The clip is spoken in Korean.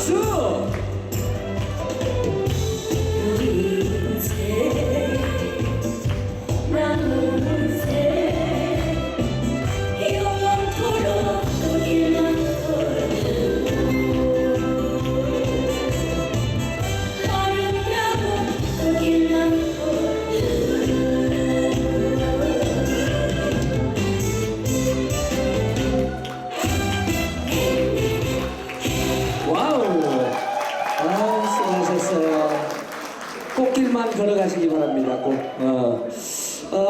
박수! 꽃길만 걸어가시기 바랍니다. 꼭. 어. 어,